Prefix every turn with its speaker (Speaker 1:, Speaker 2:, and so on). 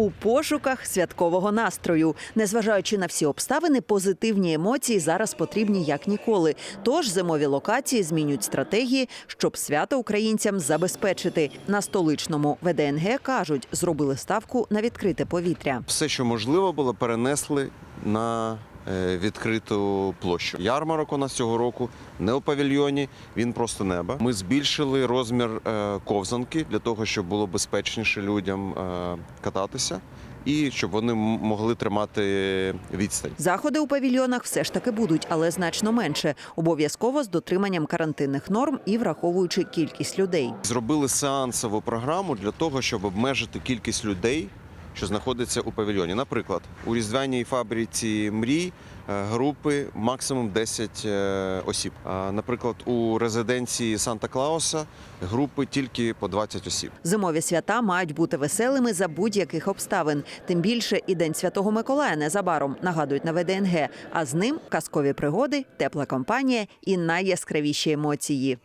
Speaker 1: у пошуках святкового настрою. Незважаючи на всі обставини, позитивні емоції зараз потрібні як ніколи. Тож зимові локації змінюють стратегії, щоб свято українцям забезпечити. На столичному ВДНГ кажуть, зробили ставку на відкрите повітря.
Speaker 2: Все, що можливо було, перенесли на відкриту площу. Ярмарок у нас цього року не у павільйоні, він просто неба. Ми збільшили розмір е, ковзанки для того, щоб було безпечніше людям е, кататися і щоб вони могли тримати відстань.
Speaker 1: Заходи у павільйонах все ж таки будуть, але значно менше. Обов'язково з дотриманням карантинних норм і враховуючи кількість людей.
Speaker 2: Зробили сеансову програму для того, щоб обмежити кількість людей, що знаходиться у павільйоні. Наприклад, у різдвяній фабриці мрій е, групи максимум 10 е, осіб. А, Наприклад, у резиденції Санта Клауса групи тільки по 20 осіб.
Speaker 1: Зимові свята мають бути веселими за будь-яких обставин. Тим більше і День Святого Миколая незабаром нагадують на ВДНГ. А з ним казкові пригоди, тепла компанія і найяскравіші емоції.